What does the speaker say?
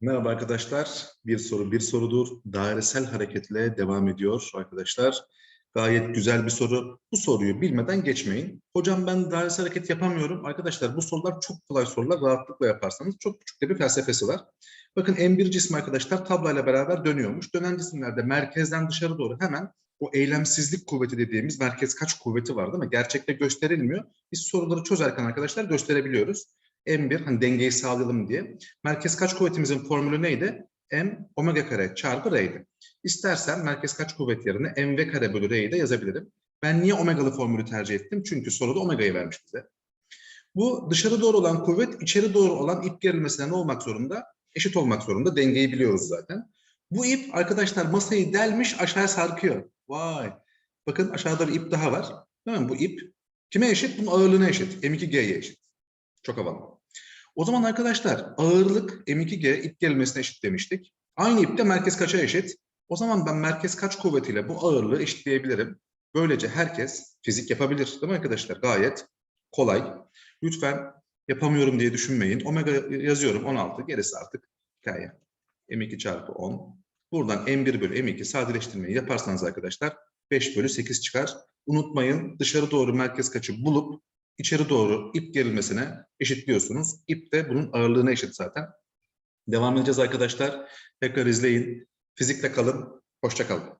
Merhaba arkadaşlar. Bir soru bir sorudur. Dairesel hareketle devam ediyor arkadaşlar. Gayet güzel bir soru. Bu soruyu bilmeden geçmeyin. Hocam ben dairesel hareket yapamıyorum. Arkadaşlar bu sorular çok kolay sorular. Rahatlıkla yaparsanız çok küçük de bir felsefesi var. Bakın M1 cismi arkadaşlar tablayla beraber dönüyormuş. Dönen cisimlerde merkezden dışarı doğru hemen o eylemsizlik kuvveti dediğimiz merkez kaç kuvveti var değil mi? Gerçekte gösterilmiyor. Biz soruları çözerken arkadaşlar gösterebiliyoruz. M1 hani dengeyi sağlayalım diye. Merkez kaç kuvvetimizin formülü neydi? M omega kare çarpı R'ydi. İstersen merkez kaç kuvvet yerine mv kare bölü R'yi de yazabilirim. Ben niye omegalı formülü tercih ettim? Çünkü soruda omega'yı vermiş bize. Bu dışarı doğru olan kuvvet içeri doğru olan ip gerilmesine ne olmak zorunda? Eşit olmak zorunda. Dengeyi biliyoruz zaten. Bu ip arkadaşlar masayı delmiş aşağıya sarkıyor. Vay. Bakın aşağıda bir ip daha var. Değil mi? Bu ip kime eşit? Bunun ağırlığına eşit. M2G'ye eşit. Çok havalı. O zaman arkadaşlar ağırlık M2G ip gerilmesine eşit demiştik. Aynı ipte merkez kaça eşit? O zaman ben merkez kaç kuvvetiyle bu ağırlığı eşitleyebilirim. Böylece herkes fizik yapabilir. Değil mi arkadaşlar? Gayet kolay. Lütfen yapamıyorum diye düşünmeyin. Omega yazıyorum 16. Gerisi artık hikaye. M2 çarpı 10. Buradan M1 bölü M2 sadeleştirmeyi yaparsanız arkadaşlar 5 bölü 8 çıkar. Unutmayın dışarı doğru merkez kaçı bulup içeri doğru ip gerilmesine eşitliyorsunuz. İp de bunun ağırlığına eşit zaten. Devam edeceğiz arkadaşlar. Tekrar izleyin. Fizikle kalın. Hoşça kalın.